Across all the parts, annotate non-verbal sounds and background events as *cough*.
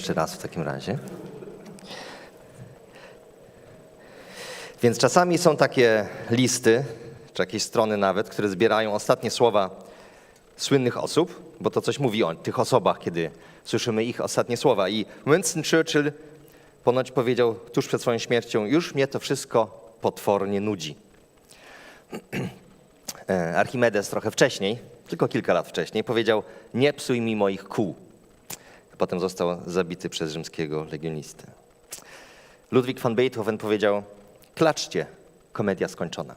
Jeszcze raz w takim razie. Więc czasami są takie listy, czy jakieś strony nawet, które zbierają ostatnie słowa słynnych osób, bo to coś mówi o tych osobach, kiedy słyszymy ich ostatnie słowa. I Winston Churchill ponoć powiedział tuż przed swoją śmiercią: Już mnie to wszystko potwornie nudzi. *clears throat* E, Archimedes trochę wcześniej, tylko kilka lat wcześniej, powiedział: Nie psuj mi moich kół. Potem został zabity przez rzymskiego legionistę. Ludwik van Beethoven powiedział: Klaczcie, komedia skończona.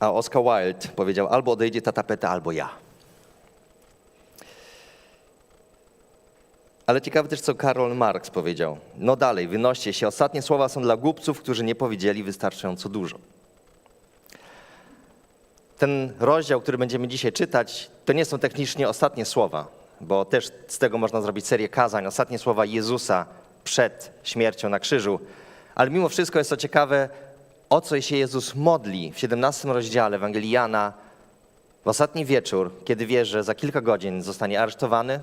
A Oscar Wilde powiedział: Albo odejdzie ta tapeta, albo ja. Ale ciekawe też, co Karol Marx powiedział. No dalej, wynoście się. Ostatnie słowa są dla głupców, którzy nie powiedzieli wystarczająco dużo. Ten rozdział, który będziemy dzisiaj czytać, to nie są technicznie ostatnie słowa, bo też z tego można zrobić serię kazań, ostatnie słowa Jezusa przed śmiercią na krzyżu. Ale mimo wszystko jest to ciekawe, o co się Jezus modli w 17 rozdziale Ewangelii Jana w ostatni wieczór, kiedy wie, że za kilka godzin zostanie aresztowany,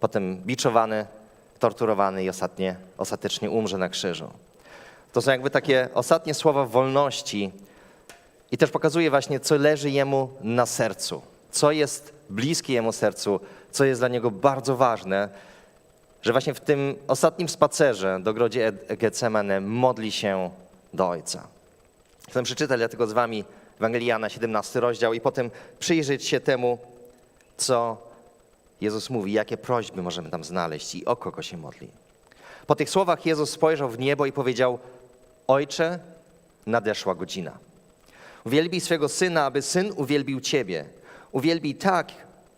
potem biczowany, torturowany i ostatnie, ostatecznie umrze na krzyżu. To są jakby takie ostatnie słowa wolności, i też pokazuje właśnie, co leży jemu na sercu, co jest bliskie jemu sercu, co jest dla niego bardzo ważne, że właśnie w tym ostatnim spacerze do grodzie Getsemane modli się do Ojca. Chcę przeczytać dlatego z wami Ewangelii Jana, 17 rozdział i potem przyjrzeć się temu, co Jezus mówi, jakie prośby możemy tam znaleźć i o kogo się modli. Po tych słowach Jezus spojrzał w niebo i powiedział: Ojcze, nadeszła godzina. Uwielbij swego syna, aby syn uwielbił ciebie. Uwielbij tak,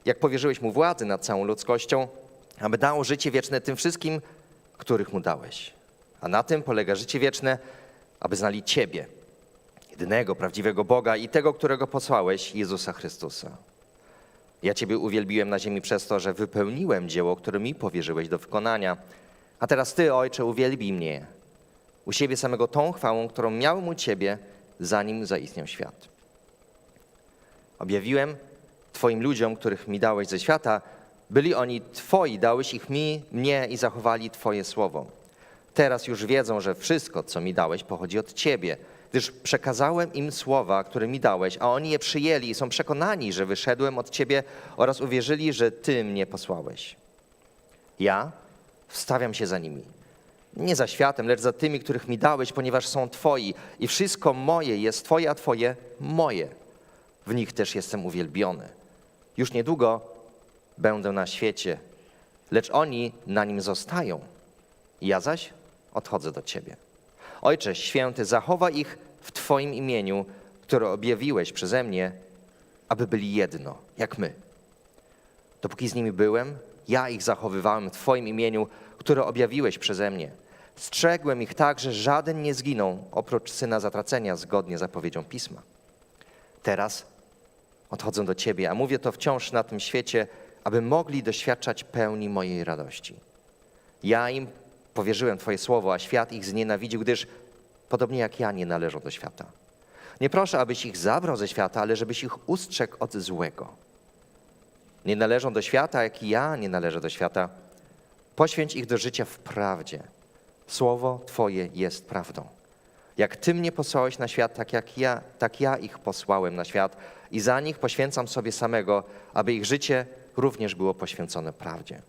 jak powierzyłeś mu władzę nad całą ludzkością, aby dało życie wieczne tym wszystkim, których mu dałeś. A na tym polega życie wieczne, aby znali ciebie, jedynego prawdziwego Boga i tego, którego posłałeś, Jezusa Chrystusa. Ja ciebie uwielbiłem na ziemi przez to, że wypełniłem dzieło, które mi powierzyłeś do wykonania. A teraz ty, Ojcze, uwielbij mnie u siebie samego tą chwałą, którą miałem u ciebie, zanim zaistniał świat. Objawiłem Twoim ludziom, których mi dałeś ze świata, byli oni Twoi, dałeś ich mi, mnie i zachowali Twoje słowo. Teraz już wiedzą, że wszystko, co mi dałeś, pochodzi od Ciebie, gdyż przekazałem im słowa, które mi dałeś, a oni je przyjęli i są przekonani, że wyszedłem od Ciebie oraz uwierzyli, że Ty mnie posłałeś. Ja wstawiam się za nimi nie za światem, lecz za tymi, których mi dałeś, ponieważ są Twoi i wszystko moje jest Twoje, a Twoje moje. W nich też jestem uwielbiony. Już niedługo będę na świecie, lecz oni na nim zostają. Ja zaś odchodzę do Ciebie. Ojcze święty, zachowaj ich w Twoim imieniu, które objawiłeś przeze mnie, aby byli jedno, jak my. Dopóki z nimi byłem, ja ich zachowywałem w Twoim imieniu, które objawiłeś przeze mnie. Strzegłem ich tak, że żaden nie zginął, oprócz syna zatracenia, zgodnie z zapowiedzią pisma. Teraz odchodzę do Ciebie, a mówię to wciąż na tym świecie, aby mogli doświadczać pełni mojej radości. Ja im powierzyłem Twoje słowo, a świat ich znienawidził, gdyż podobnie jak ja nie należą do świata. Nie proszę, abyś ich zabrał ze świata, ale żebyś ich ustrzegł od złego. Nie należą do świata, jak i ja nie należę do świata. Poświęć ich do życia w prawdzie. Słowo Twoje jest prawdą. Jak Ty mnie posłałeś na świat, tak jak ja, tak ja ich posłałem na świat i za nich poświęcam sobie samego, aby ich życie również było poświęcone prawdzie.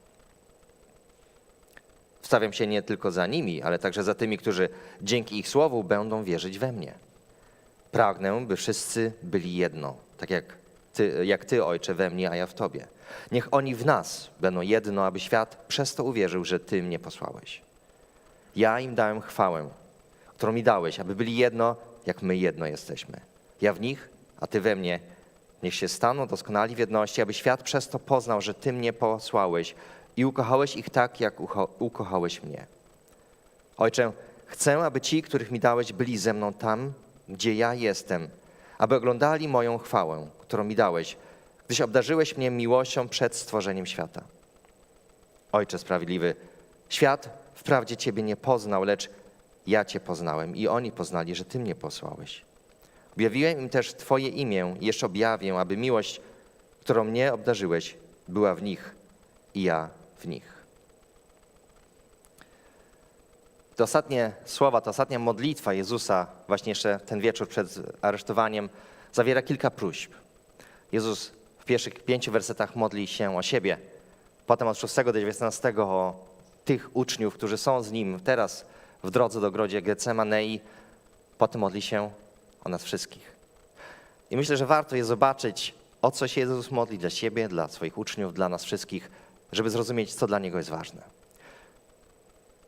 Wstawiam się nie tylko za nimi, ale także za tymi, którzy dzięki ich słowu będą wierzyć we mnie. Pragnę, by wszyscy byli jedno, tak jak ty, jak Ty, Ojcze, we mnie, a ja w Tobie. Niech oni w nas będą jedno, aby świat przez to uwierzył, że Ty mnie posłałeś. Ja im dałem chwałę, którą mi dałeś, aby byli jedno, jak my jedno jesteśmy. Ja w nich, a Ty we mnie. Niech się staną doskonali w jedności, aby świat przez to poznał, że Ty mnie posłałeś i ukochałeś ich tak, jak ukochałeś mnie. Ojcze, chcę, aby ci, których mi dałeś, byli ze mną tam, gdzie ja jestem, aby oglądali moją chwałę, którą mi dałeś, gdyś obdarzyłeś mnie miłością przed stworzeniem świata. Ojcze sprawiedliwy, świat wprawdzie Ciebie nie poznał, lecz ja Cię poznałem i oni poznali, że Ty mnie posłałeś. Objawiłem im też Twoje imię i jeszcze objawię, aby miłość, którą mnie obdarzyłeś, była w nich i ja w nich. Te ostatnie słowa, ta ostatnia modlitwa Jezusa, właśnie jeszcze ten wieczór przed aresztowaniem, zawiera kilka próśb. Jezus w pierwszych pięciu wersetach modli się o siebie, potem od 6 do 19 o tych uczniów, którzy są z Nim teraz w drodze do grodzie Getsemanei, potem modli się o nas wszystkich. I myślę, że warto je zobaczyć, o co się Jezus modli dla siebie, dla swoich uczniów, dla nas wszystkich, żeby zrozumieć, co dla Niego jest ważne.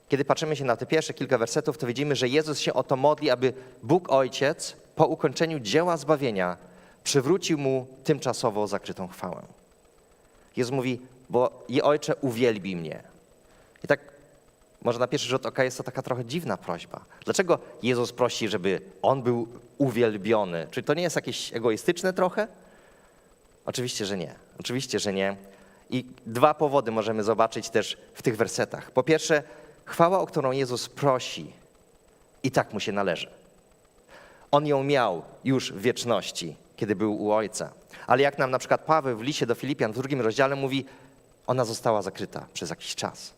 Kiedy patrzymy się na te pierwsze kilka wersetów, to widzimy, że Jezus się o to modli, aby Bóg Ojciec po ukończeniu dzieła zbawienia przywrócił mu tymczasowo zakrytą chwałę. Jezus mówi, bo i Ojcze uwielbi mnie. I tak może na pierwszy rzut oka jest to taka trochę dziwna prośba. Dlaczego Jezus prosi, żeby On był uwielbiony? Czy to nie jest jakieś egoistyczne trochę? Oczywiście, że nie. Oczywiście, że nie. I dwa powody możemy zobaczyć też w tych wersetach. Po pierwsze, chwała, o którą Jezus prosi, i tak mu się należy. On ją miał już w wieczności, kiedy był u Ojca. Ale jak nam na przykład Paweł w liście do Filipian w drugim rozdziale mówi, ona została zakryta przez jakiś czas.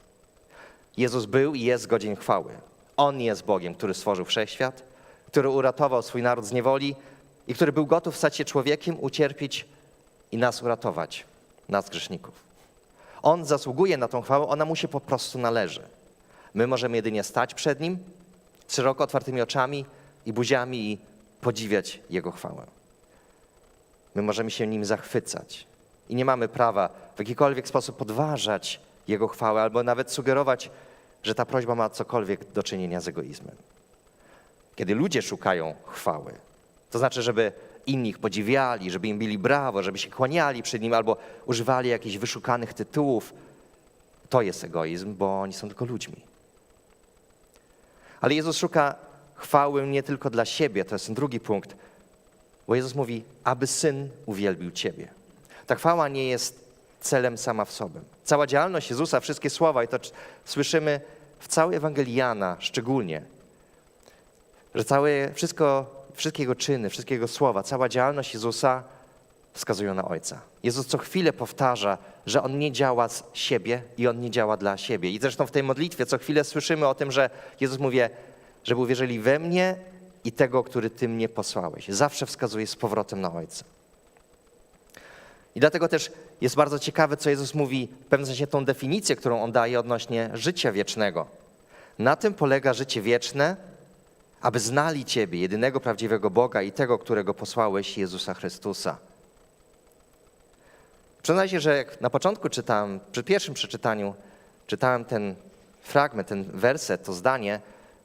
Jezus był i jest godzien chwały. On jest Bogiem, który stworzył wszechświat, który uratował swój naród z niewoli i który był gotów stać się człowiekiem, ucierpieć i nas uratować, nas grzeszników. On zasługuje na tą chwałę, ona mu się po prostu należy. My możemy jedynie stać przed Nim z szeroko otwartymi oczami i buziami i podziwiać Jego chwałę. My możemy się Nim zachwycać i nie mamy prawa w jakikolwiek sposób podważać Jego chwałę albo nawet sugerować, że ta prośba ma cokolwiek do czynienia z egoizmem. Kiedy ludzie szukają chwały, to znaczy, żeby inni ich podziwiali, żeby im bili brawo, żeby się kłaniali przed nim albo używali jakichś wyszukanych tytułów, to jest egoizm, bo oni są tylko ludźmi. Ale Jezus szuka chwały nie tylko dla siebie, to jest drugi punkt, bo Jezus mówi, aby syn uwielbił Ciebie. Ta chwała nie jest celem sama w sobie. Cała działalność Jezusa, wszystkie słowa, i to słyszymy w całej Ewangelii Jana szczególnie, że całe, wszystko, wszystkie Jego czyny, wszystkie Jego słowa, cała działalność Jezusa wskazują na Ojca. Jezus co chwilę powtarza, że On nie działa z siebie i On nie działa dla siebie. I zresztą w tej modlitwie co chwilę słyszymy o tym, że Jezus mówi, żeby uwierzyli we mnie i tego, który Ty mnie posłałeś. Zawsze wskazuje z powrotem na Ojca. I dlatego też jest bardzo ciekawe, co Jezus mówi, w pewnym sensie tą definicję, którą On daje odnośnie życia wiecznego. Na tym polega życie wieczne, aby znali Ciebie, jedynego prawdziwego Boga i tego, którego posłałeś, Jezusa Chrystusa. Przyznaję się, że jak na początku czytałem, przy pierwszym przeczytaniu, czytałem ten fragment, ten werset, to zdanie,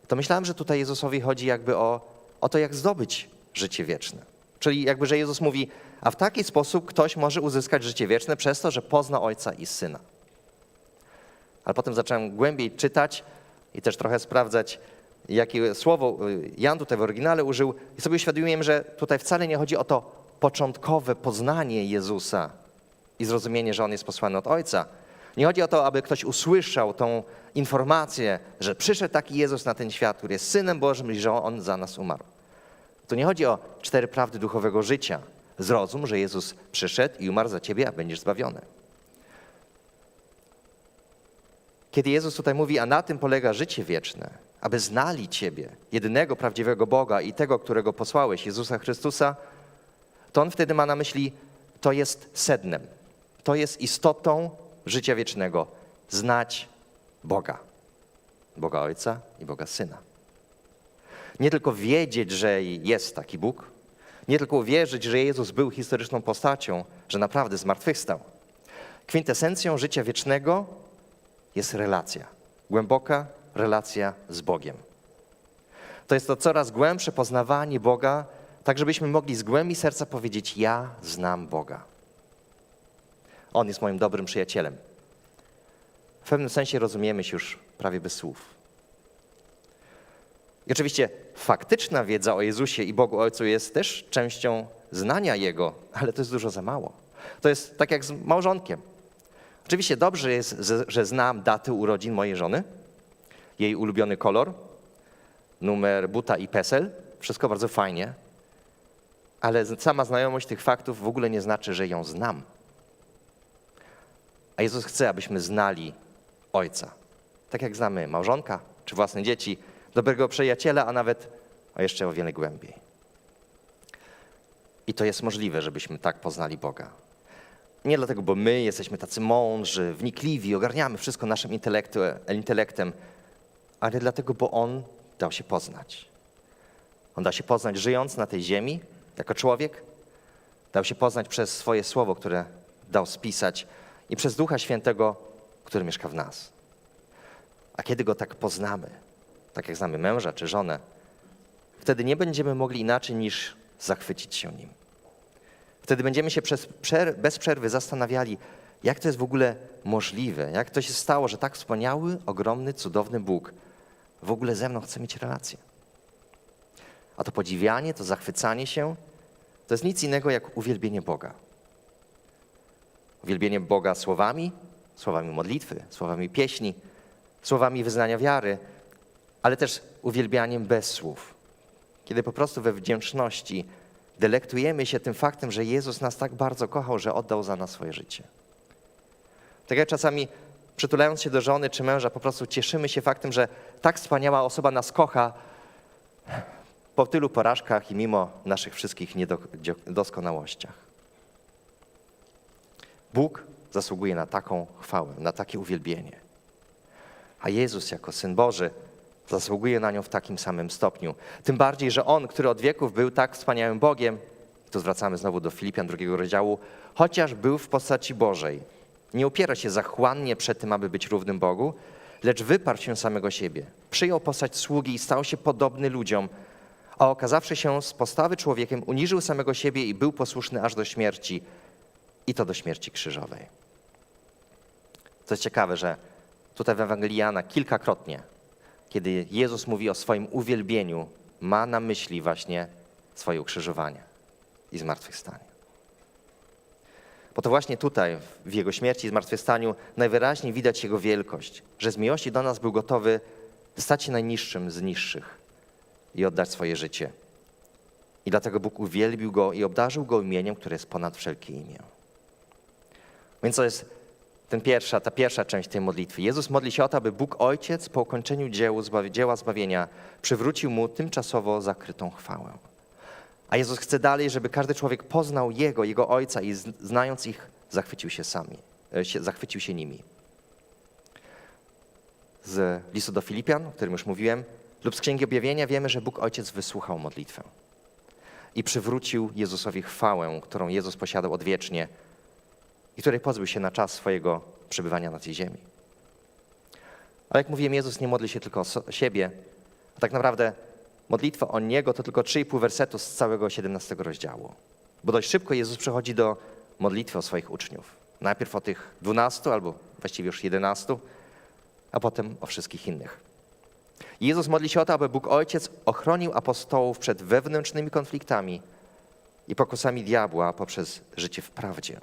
to myślałem, że tutaj Jezusowi chodzi jakby o, o to, jak zdobyć życie wieczne. Czyli jakby, że Jezus mówi, a w taki sposób ktoś może uzyskać życie wieczne przez to, że pozna Ojca i Syna. Ale potem zacząłem głębiej czytać i też trochę sprawdzać, jakie słowo Jan tutaj w oryginale użył i sobie uświadomiłem, że tutaj wcale nie chodzi o to początkowe poznanie Jezusa i zrozumienie, że On jest posłany od Ojca. Nie chodzi o to, aby ktoś usłyszał tą informację, że przyszedł taki Jezus na ten świat, który jest Synem Bożym i że On za nas umarł. Tu nie chodzi o cztery prawdy duchowego życia. Zrozum, że Jezus przyszedł i umarł za ciebie, a będziesz zbawiony. Kiedy Jezus tutaj mówi, a na tym polega życie wieczne, aby znali Ciebie, jedynego prawdziwego Boga i tego, którego posłałeś, Jezusa Chrystusa, to On wtedy ma na myśli, to jest sednem, to jest istotą życia wiecznego, znać Boga. Boga Ojca i Boga Syna. Nie tylko wiedzieć, że jest taki Bóg, nie tylko wierzyć, że Jezus był historyczną postacią, że naprawdę zmartwychwstał. Kwintesencją życia wiecznego jest relacja. Głęboka relacja z Bogiem. To jest to coraz głębsze poznawanie Boga, tak żebyśmy mogli z głębi serca powiedzieć: Ja znam Boga. On jest moim dobrym przyjacielem. W pewnym sensie rozumiemy się już prawie bez słów. I oczywiście faktyczna wiedza o Jezusie i Bogu Ojcu jest też częścią znania Jego, ale to jest dużo za mało. To jest tak jak z małżonkiem. Oczywiście dobrze jest, że znam daty urodzin mojej żony, jej ulubiony kolor, numer buta i PESEL. Wszystko bardzo fajnie, ale sama znajomość tych faktów w ogóle nie znaczy, że ją znam. A Jezus chce, abyśmy znali Ojca. Tak jak znamy małżonka czy własne dzieci, dobrego przyjaciela, a nawet a jeszcze o wiele głębiej. I to jest możliwe, żebyśmy tak poznali Boga. Nie dlatego, bo my jesteśmy tacy mądrzy, wnikliwi, ogarniamy wszystko naszym intelektem, ale dlatego, bo On dał się poznać. On dał się poznać żyjąc na tej ziemi jako człowiek, dał się poznać przez swoje słowo, które dał spisać i przez Ducha Świętego, który mieszka w nas. A kiedy Go tak poznamy, tak jak znamy męża czy żonę, wtedy nie będziemy mogli inaczej niż zachwycić się Nim. Wtedy będziemy się przez, bez przerwy zastanawiali, jak to jest w ogóle możliwe, jak to się stało, że tak wspaniały, ogromny, cudowny Bóg w ogóle ze mną chce mieć relację. A to podziwianie, to zachwycanie się, to jest nic innego jak uwielbienie Boga. Uwielbienie Boga słowami, słowami modlitwy, słowami pieśni, słowami wyznania wiary, ale też uwielbianiem bez słów. Kiedy po prostu we wdzięczności delektujemy się tym faktem, że Jezus nas tak bardzo kochał, że oddał za nas swoje życie. Tak jak czasami przytulając się do żony czy męża, po prostu cieszymy się faktem, że tak wspaniała osoba nas kocha po tylu porażkach i mimo naszych wszystkich niedoskonałościach. Bóg zasługuje na taką chwałę, na takie uwielbienie. A Jezus jako Syn Boży zasługuje na nią w takim samym stopniu. Tym bardziej, że On, który od wieków był tak wspaniałym Bogiem, tu zwracamy znowu do Filipian drugiego rozdziału, chociaż był w postaci Bożej, nie upiera się zachłannie przed tym, aby być równym Bogu, lecz wyparł się samego siebie. Przyjął postać sługi i stał się podobny ludziom, a okazawszy się z postawy człowiekiem, uniżył samego siebie i był posłuszny aż do śmierci, i to do śmierci krzyżowej. To jest ciekawe, że tutaj w Ewangelii Jana kilkakrotnie, kiedy Jezus mówi o swoim uwielbieniu, ma na myśli właśnie swoje ukrzyżowanie i zmartwychwstanie. Bo to właśnie tutaj, w Jego śmierci i zmartwychwstaniu, najwyraźniej widać Jego wielkość, że z miłości do nas był gotowy stać się najniższym z niższych i oddać swoje życie. I dlatego Bóg uwielbił Go i obdarzył Go imieniem, które jest ponad wszelkie imię. Więc to jest ten pierwsza, ta pierwsza część tej modlitwy. Jezus modli się o to, aby Bóg Ojciec po ukończeniu dziełu, dzieła zbawienia przywrócił Mu tymczasowo zakrytą chwałę. A Jezus chce dalej, żeby każdy człowiek poznał Jego, Jego Ojca i znając ich, zachwycił się sami, e, zachwycił się nimi. Z listu do Filipian, o którym już mówiłem, lub z Księgi Objawienia wiemy, że Bóg Ojciec wysłuchał modlitwę i przywrócił Jezusowi chwałę, którą Jezus posiadał odwiecznie i której pozbył się na czas swojego przebywania na tej ziemi. Ale jak mówiłem, Jezus nie modli się tylko o siebie, a tak naprawdę modlitwa o Niego to tylko 3,5 wersetu z całego 17 rozdziału. Bo dość szybko Jezus przechodzi do modlitwy o swoich uczniów. Najpierw o tych 12, albo właściwie już 11, a potem o wszystkich innych. Jezus modli się o to, aby Bóg Ojciec ochronił apostołów przed wewnętrznymi konfliktami i pokusami diabła poprzez życie w prawdzie.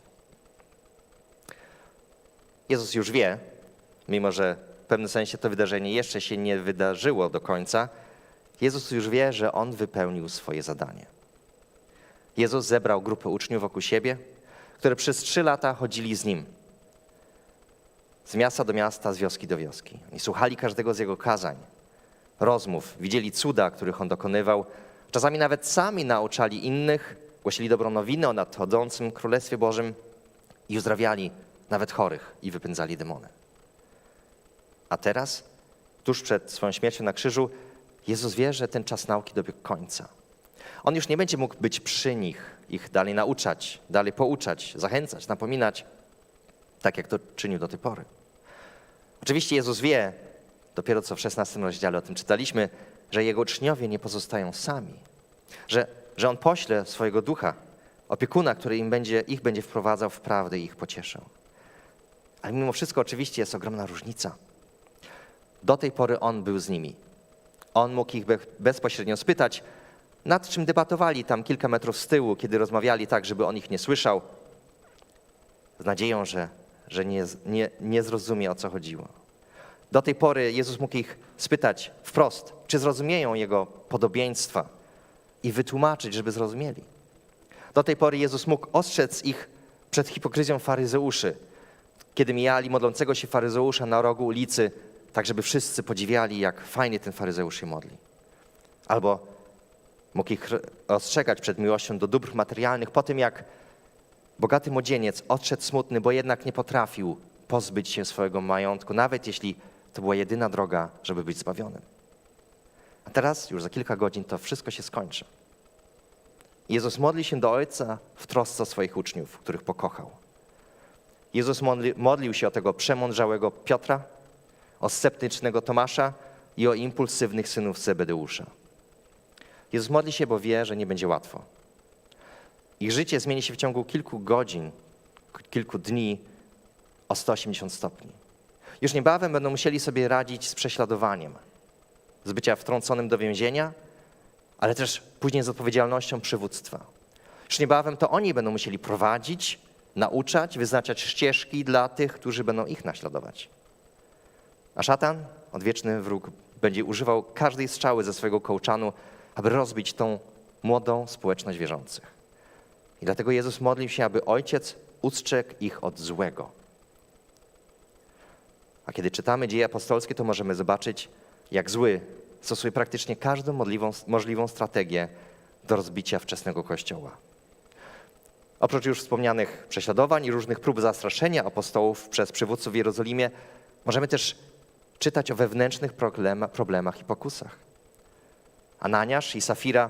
Jezus już wie, mimo że w pewnym sensie to wydarzenie jeszcze się nie wydarzyło do końca, Jezus już wie, że On wypełnił swoje zadanie. Jezus zebrał grupę uczniów wokół siebie, które przez trzy lata chodzili z Nim. Z miasta do miasta, z wioski do wioski. I słuchali każdego z Jego kazań, rozmów, widzieli cuda, których On dokonywał. Czasami nawet sami nauczali innych, głosili dobrą nowinę o nadchodzącym Królestwie Bożym i uzdrawiali nawet chorych i wypędzali demony. A teraz, tuż przed swoją śmiercią na krzyżu, Jezus wie, że ten czas nauki dobiegł końca. On już nie będzie mógł być przy nich, ich dalej nauczać, dalej pouczać, zachęcać, napominać, tak jak to czynił do tej pory. Oczywiście Jezus wie, dopiero co w 16 rozdziale o tym czytaliśmy, że Jego uczniowie nie pozostają sami, że, że On pośle swojego ducha, opiekuna, który im będzie, ich będzie wprowadzał w prawdę i ich pocieszył. Ale mimo wszystko oczywiście jest ogromna różnica. Do tej pory On był z nimi. On mógł ich be- bezpośrednio spytać, nad czym debatowali tam kilka metrów z tyłu, kiedy rozmawiali tak, żeby on ich nie słyszał, z nadzieją, że, że nie, nie, nie zrozumie, o co chodziło. Do tej pory Jezus mógł ich spytać wprost, czy zrozumieją Jego podobieństwa i wytłumaczyć, żeby zrozumieli. Do tej pory Jezus mógł ostrzec ich przed hipokryzją faryzeuszy kiedy mijali modlącego się faryzeusza na rogu ulicy, tak żeby wszyscy podziwiali, jak fajnie ten faryzeusz się modli. Albo mógł ich ostrzegać przed miłością do dóbr materialnych po tym, jak bogaty młodzieniec odszedł smutny, bo jednak nie potrafił pozbyć się swojego majątku, nawet jeśli to była jedyna droga, żeby być zbawionym. A teraz, już za kilka godzin, to wszystko się skończy. Jezus modli się do Ojca w trosce o swoich uczniów, których pokochał. Jezus modli, modlił się o tego przemądrzałego Piotra, o sceptycznego Tomasza i o impulsywnych synów Zebedeusza. Jezus modli się, bo wie, że nie będzie łatwo. Ich życie zmieni się w ciągu kilku godzin, kilku dni o 180 stopni. Już niebawem będą musieli sobie radzić z prześladowaniem, z bycia wtrąconym do więzienia, ale też później z odpowiedzialnością przywództwa. Już niebawem to oni będą musieli prowadzić, nauczać, wyznaczać ścieżki dla tych, którzy będą ich naśladować. A szatan, odwieczny wróg, będzie używał każdej strzały ze swojego kołczanu, aby rozbić tą młodą społeczność wierzących. I dlatego Jezus modlił się, aby Ojciec ustrzegł ich od złego. A kiedy czytamy dzieje apostolskie, to możemy zobaczyć, jak zły stosuje praktycznie każdą możliwą, strategię do rozbicia wczesnego Kościoła. Oprócz już wspomnianych prześladowań i różnych prób zastraszenia apostołów przez przywódców w Jerozolimie, możemy też czytać o wewnętrznych problema- problemach i pokusach. Ananiasz i Safira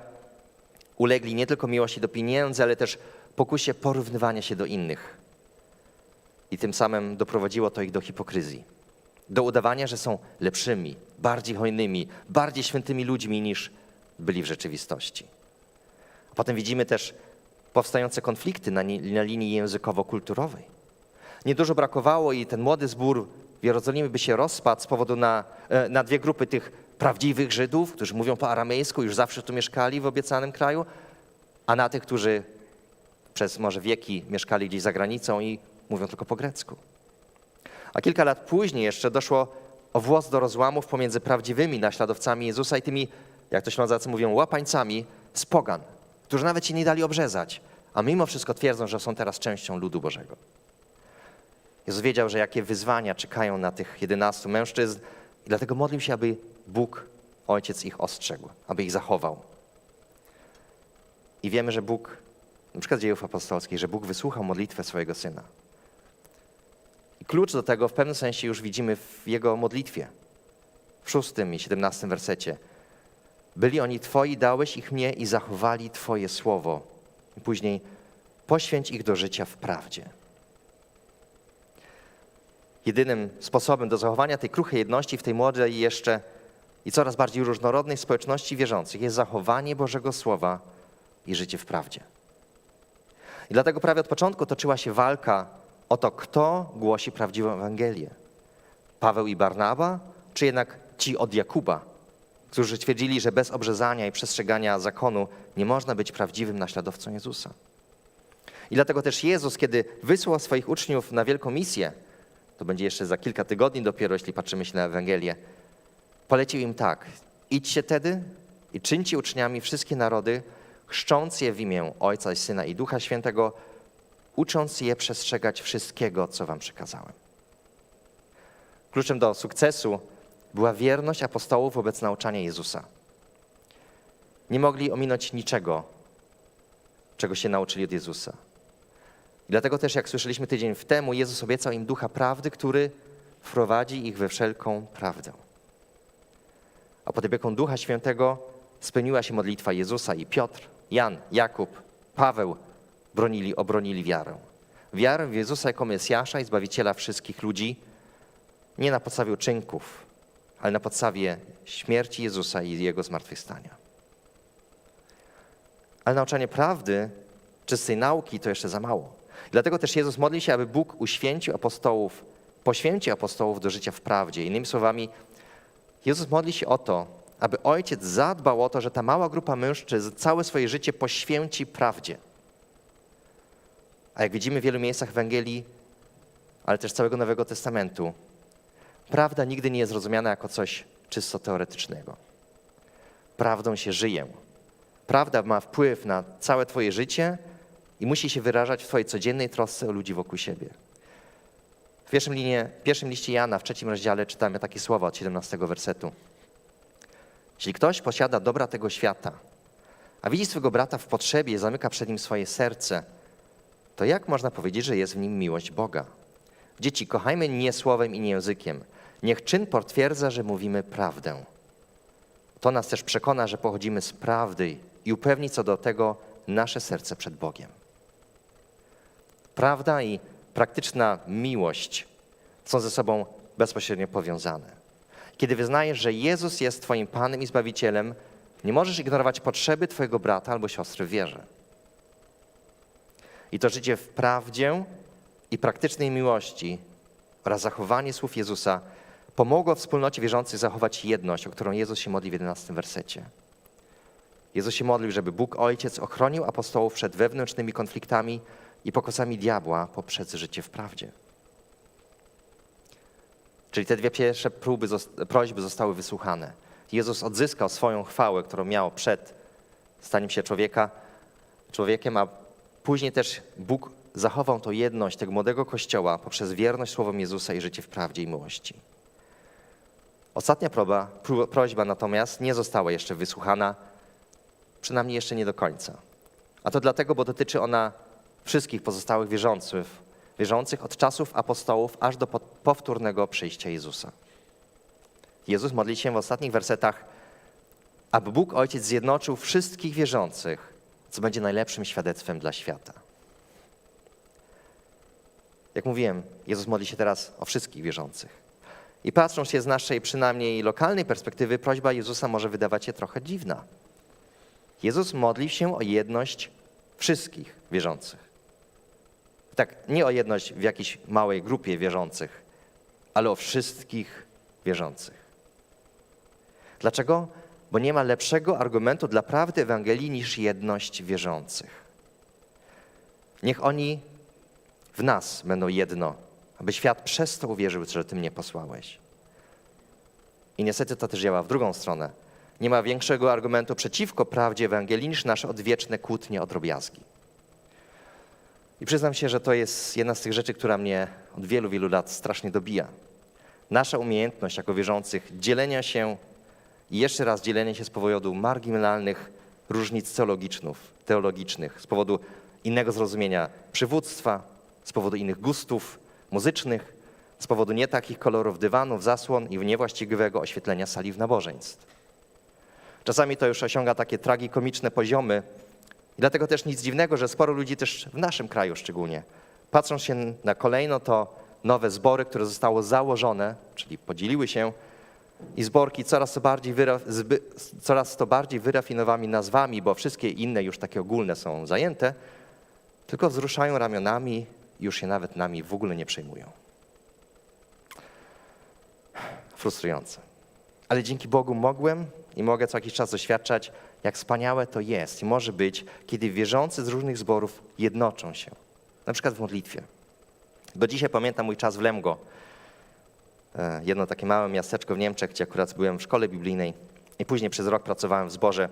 ulegli nie tylko miłości do pieniędzy, ale też pokusie porównywania się do innych. I tym samym doprowadziło to ich do hipokryzji. Do udawania, że są lepszymi, bardziej hojnymi, bardziej świętymi ludźmi niż byli w rzeczywistości. A potem widzimy też powstające konflikty na, ni- na linii językowo-kulturowej. Niedużo brakowało i ten młody zbór w Jerozolimie by się rozpadł z powodu na, e, na dwie grupy tych prawdziwych Żydów, którzy mówią po aramejsku, już zawsze tu mieszkali w obiecanym kraju, a na tych, którzy przez może wieki mieszkali gdzieś za granicą i mówią tylko po grecku. A kilka lat później jeszcze doszło o włos do rozłamów pomiędzy prawdziwymi naśladowcami Jezusa i tymi, jak to Ślązacy mówią, łapańcami z pogan, którzy nawet się nie dali obrzezać, a mimo wszystko twierdzą, że są teraz częścią ludu Bożego. Jezus wiedział, że jakie wyzwania czekają na tych jedenastu mężczyzn i dlatego modlił się, aby Bóg, Ojciec ich ostrzegł, aby ich zachował. I wiemy, że Bóg, na przykład z dziejów apostolskich, że Bóg wysłuchał modlitwę swojego Syna. I klucz do tego w pewnym sensie już widzimy w Jego modlitwie. W szóstym i siedemnastym wersecie. Byli oni Twoi, dałeś ich mnie i zachowali Twoje słowo. I później poświęć ich do życia w prawdzie. Jedynym sposobem do zachowania tej kruchej jedności w tej młodej jeszcze i coraz bardziej różnorodnej społeczności wierzących jest zachowanie Bożego Słowa i życie w prawdzie. I dlatego prawie od początku toczyła się walka o to, kto głosi prawdziwą Ewangelię. Paweł i Barnaba, czy jednak ci od Jakuba, którzy twierdzili, że bez obrzezania i przestrzegania zakonu nie można być prawdziwym naśladowcą Jezusa. I dlatego też Jezus, kiedy wysłał swoich uczniów na wielką misję, to będzie jeszcze za kilka tygodni dopiero, jeśli patrzymy się na Ewangelię, polecił im tak: idźcie tedy i czyńcie uczniami wszystkie narody, chrzcząc je w imię Ojca i Syna i Ducha Świętego, ucząc je przestrzegać wszystkiego, co wam przekazałem. Kluczem do sukcesu była wierność apostołów wobec nauczania Jezusa. Nie mogli ominąć niczego, czego się nauczyli od Jezusa. I dlatego też, jak słyszeliśmy tydzień temu, Jezus obiecał im ducha prawdy, który wprowadzi ich we wszelką prawdę. A pod opieką Ducha Świętego spełniła się modlitwa Jezusa i Piotr, Jan, Jakub, Paweł bronili, obronili wiarę. Wiarę w Jezusa jako Mesjasza i Zbawiciela wszystkich ludzi, nie na podstawie uczynków, ale na podstawie śmierci Jezusa i Jego zmartwychwstania. Ale nauczanie prawdy, czystej nauki to jeszcze za mało. Dlatego też Jezus modli się, aby Bóg uświęcił apostołów, poświęcił apostołów do życia w prawdzie. Innymi słowami, Jezus modli się o to, aby Ojciec zadbał o to, że ta mała grupa mężczyzn całe swoje życie poświęci prawdzie. A jak widzimy w wielu miejscach Ewangelii, ale też całego Nowego Testamentu, prawda nigdy nie jest rozumiana jako coś czysto teoretycznego. Prawdą się żyje. Prawda ma wpływ na całe Twoje życie i musi się wyrażać w Twojej codziennej trosce o ludzi wokół siebie. W pierwszym, linie, w pierwszym liście Jana, w trzecim rozdziale, czytamy takie słowa od 17 wersetu. Jeśli ktoś posiada dobra tego świata, a widzi swego brata w potrzebie i zamyka przed nim swoje serce, to jak można powiedzieć, że jest w nim miłość Boga? Dzieci, kochajmy nie słowem i nie językiem. Niech czyn potwierdza, że mówimy prawdę. To nas też przekona, że pochodzimy z prawdy i upewni co do tego nasze serce przed Bogiem. Prawda i praktyczna miłość są ze sobą bezpośrednio powiązane. Kiedy wyznajesz, że Jezus jest Twoim Panem i Zbawicielem, nie możesz ignorować potrzeby Twojego brata albo siostry w wierze. I to życie w prawdzie i praktycznej miłości oraz zachowanie słów Jezusa pomogło wspólnocie wierzących zachować jedność, o którą Jezus się modli w 11 wersecie. Jezus się modlił, żeby Bóg Ojciec ochronił apostołów przed wewnętrznymi konfliktami i pokusami diabła poprzez życie w prawdzie. Czyli te dwie pierwsze próby, prośby zostały wysłuchane. Jezus odzyskał swoją chwałę, którą miał przed staniem się człowieka, człowiekiem, a później też Bóg zachował tą jedność tego młodego kościoła poprzez wierność słowom Jezusa i życie w prawdzie i miłości. Ostatnia proba, prośba natomiast nie została jeszcze wysłuchana, przynajmniej jeszcze nie do końca. A to dlatego, bo dotyczy ona wszystkich pozostałych wierzących, wierzących od czasów apostołów aż do powtórnego przyjścia Jezusa. Jezus modli się w ostatnich wersetach, aby Bóg Ojciec zjednoczył wszystkich wierzących, co będzie najlepszym świadectwem dla świata. Jak mówiłem, Jezus modli się teraz o wszystkich wierzących. I patrząc się z naszej przynajmniej lokalnej perspektywy, prośba Jezusa może wydawać się trochę dziwna. Jezus modli się o jedność wszystkich wierzących. Tak, nie o jedność w jakiejś małej grupie wierzących, ale o wszystkich wierzących. Dlaczego? Bo nie ma lepszego argumentu dla prawdy Ewangelii niż jedność wierzących. Niech oni w nas będą jedno, aby świat przez to uwierzył, że Ty mnie posłałeś. I niestety to też działa w drugą stronę. Nie ma większego argumentu przeciwko prawdzie Ewangelii niż nasze odwieczne kłótnie o drobiazgi. I przyznam się, że to jest jedna z tych rzeczy, która mnie od wielu, wielu lat strasznie dobija. Nasza umiejętność jako wierzących dzielenia się i jeszcze raz dzielenia się z powodu marginalnych różnic teologicznych, teologicznych z powodu innego zrozumienia przywództwa, z powodu innych gustów muzycznych, z powodu nie takich kolorów dywanów, zasłon i niewłaściwego oświetlenia sali w nabożeństw. Czasami to już osiąga takie tragikomiczne poziomy i dlatego też nic dziwnego, że sporo ludzi też w naszym kraju szczególnie, patrząc się na kolejno to nowe zbory, które zostało założone, czyli podzieliły się i zborki coraz bardziej, zby, coraz to bardziej wyrafinowanymi nazwami, bo wszystkie inne już takie ogólne są zajęte, tylko wzruszają ramionami już się nawet nami w ogóle nie przejmują. Frustrujące. Ale dzięki Bogu mogłem i mogę co jakiś czas doświadczać, jak wspaniałe to jest i może być, kiedy wierzący z różnych zborów jednoczą się, na przykład w modlitwie. Do dzisiaj pamiętam mój czas w Lemgo, e, jedno takie małe miasteczko w Niemczech, gdzie akurat byłem w szkole biblijnej i później przez rok pracowałem w zborze.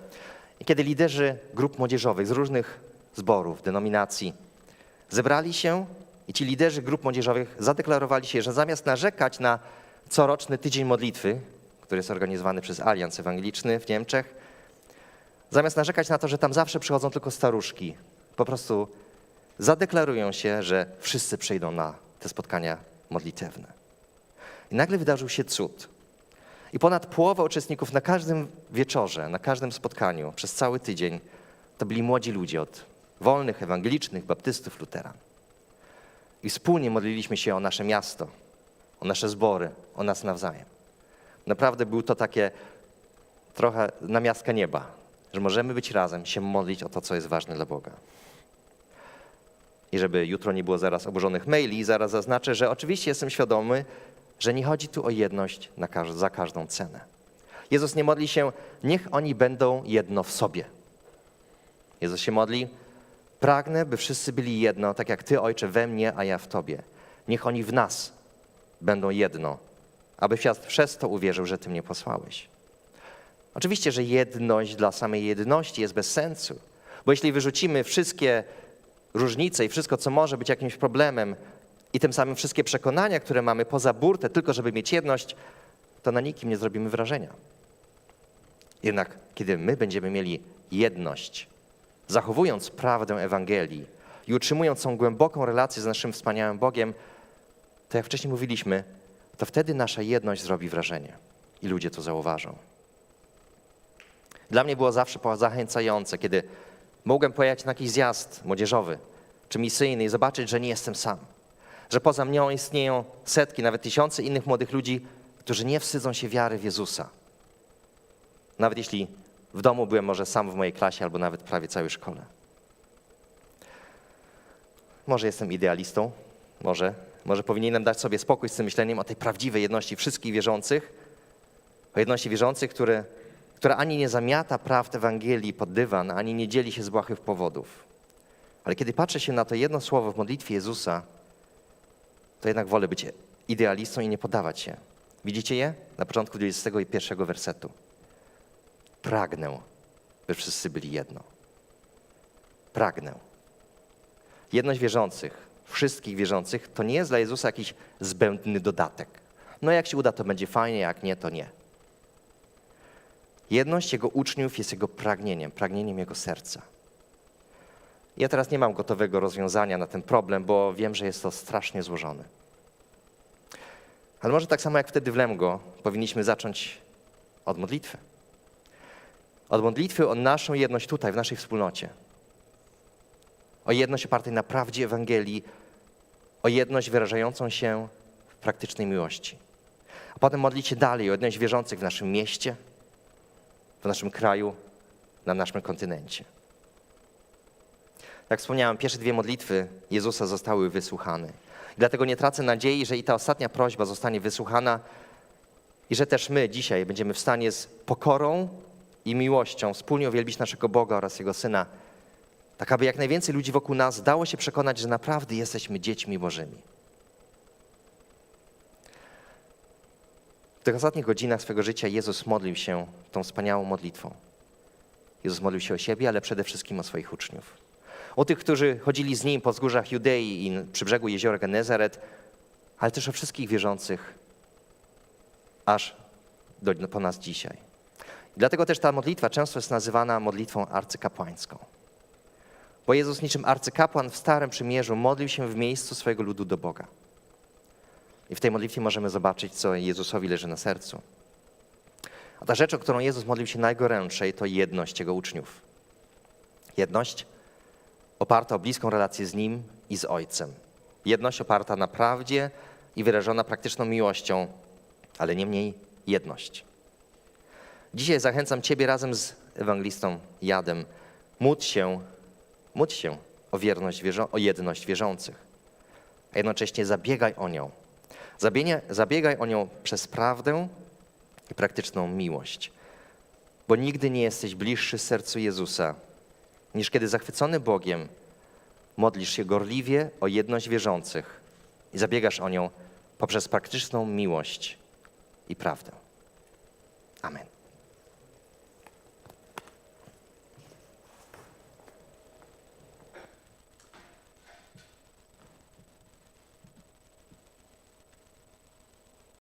I kiedy liderzy grup młodzieżowych z różnych zborów, denominacji zebrali się i ci liderzy grup młodzieżowych zadeklarowali się, że zamiast narzekać na coroczny tydzień modlitwy, który jest organizowany przez Alians Ewangeliczny w Niemczech, zamiast narzekać na to, że tam zawsze przychodzą tylko staruszki, po prostu zadeklarują się, że wszyscy przyjdą na te spotkania modlitewne. I nagle wydarzył się cud. I ponad połowa uczestników na każdym wieczorze, na każdym spotkaniu przez cały tydzień to byli młodzi ludzie od wolnych, ewangelicznych, baptystów, luteran. I wspólnie modliliśmy się o nasze miasto, o nasze zbory, o nas nawzajem. Naprawdę był to takie trochę namiastka nieba, że możemy być razem, się modlić o to, co jest ważne dla Boga. I żeby jutro nie było zaraz oburzonych maili, zaraz zaznaczę, że oczywiście jestem świadomy, że nie chodzi tu o jedność każ za każdą cenę. Jezus nie modli się, niech oni będą jedno w sobie. Jezus się modli, pragnę, by wszyscy byli jedno, tak jak Ty, Ojcze, we mnie, a ja w Tobie. Niech oni w nas będą jedno, aby świat przez to uwierzył, że Ty mnie posłałeś. Oczywiście, że jedność dla samej jedności jest bez sensu, bo jeśli wyrzucimy wszystkie różnice i wszystko, co może być jakimś problemem, i tym samym wszystkie przekonania, które mamy poza burtę, tylko żeby mieć jedność, to na nikim nie zrobimy wrażenia. Jednak kiedy my będziemy mieli jedność, zachowując prawdę Ewangelii i utrzymując tą głęboką relację z naszym wspaniałym Bogiem, to jak wcześniej mówiliśmy, to wtedy nasza jedność zrobi wrażenie i ludzie to zauważą. Dla mnie było zawsze zachęcające, kiedy mogłem pojechać na jakiś zjazd młodzieżowy czy misyjny i zobaczyć, że nie jestem sam. Że poza mną istnieją setki, nawet tysiące innych młodych ludzi, którzy nie wstydzą się wiary w Jezusa. Nawet jeśli w domu byłem może sam w mojej klasie albo nawet prawie całej szkole. Może jestem idealistą, może, może powinienem dać sobie spokój z tym myśleniem o tej prawdziwej jedności wszystkich wierzących, o jedności wierzących, które, która ani nie zamiata prawd Ewangelii pod dywan, ani nie dzieli się z błahych powodów. Ale kiedy patrzę się na to jedno słowo w modlitwie Jezusa, to jednak wolę być idealistą i nie podawać się. Widzicie je? Na początku 21 wersetu. Pragnę, by wszyscy byli jedno. Pragnę. Jedność wierzących, wszystkich wierzących, to nie jest dla Jezusa jakiś zbędny dodatek. No jak się uda, to będzie fajnie, jak nie, to nie. Jedność Jego uczniów jest Jego pragnieniem, pragnieniem Jego serca. Ja teraz nie mam gotowego rozwiązania na ten problem, bo wiem, że jest to strasznie złożony. Ale może tak samo jak wtedy w Lemgo, powinniśmy zacząć od modlitwy. Od modlitwy o naszą jedność tutaj, w naszej wspólnocie. O jedność opartej na prawdzie Ewangelii, o jedność wyrażającą się w praktycznej miłości. A potem modlić się dalej o jedność wierzących w naszym mieście, w naszym kraju, na naszym kontynencie. Jak wspomniałem, pierwsze dwie modlitwy Jezusa zostały wysłuchane. Dlatego nie tracę nadziei, że i ta ostatnia prośba zostanie wysłuchana i że też my dzisiaj będziemy w stanie z pokorą i miłością wspólnie uwielbić naszego Boga oraz Jego Syna, tak aby jak najwięcej ludzi wokół nas dało się przekonać, że naprawdę jesteśmy dziećmi Bożymi. W tych ostatnich godzinach swego życia Jezus modlił się tą wspaniałą modlitwą. Jezus modlił się o siebie, ale przede wszystkim o swoich uczniów. O tych, którzy chodzili z Nim po wzgórzach Judei i przy brzegu jeziora Genezaret, ale też o wszystkich wierzących, aż do, po nas dzisiaj. Dlatego też ta modlitwa często jest nazywana modlitwą arcykapłańską. Bo Jezus niczym arcykapłan w Starym Przymierzu modlił się w miejscu swojego ludu do Boga. I w tej modlitwie możemy zobaczyć, co Jezusowi leży na sercu. A ta rzecz, o którą Jezus modlił się najgorętszej, to jedność Jego uczniów. Jedność oparta o bliską relację z Nim i z Ojcem. Jedność oparta na prawdzie i wyrażona praktyczną miłością, ale nie mniej jedność. Dzisiaj zachęcam Ciebie razem z ewangelistą Jadem, módl się, módl się o wierność, o jedność wierzących, a jednocześnie zabiegaj o nią. Zabiegaj, zabiegaj o nią przez prawdę i praktyczną miłość, bo nigdy nie jesteś bliższy sercu Jezusa, niż kiedy zachwycony Bogiem modlisz się gorliwie o jedność wierzących i zabiegasz o nią poprzez praktyczną miłość i prawdę. Amen.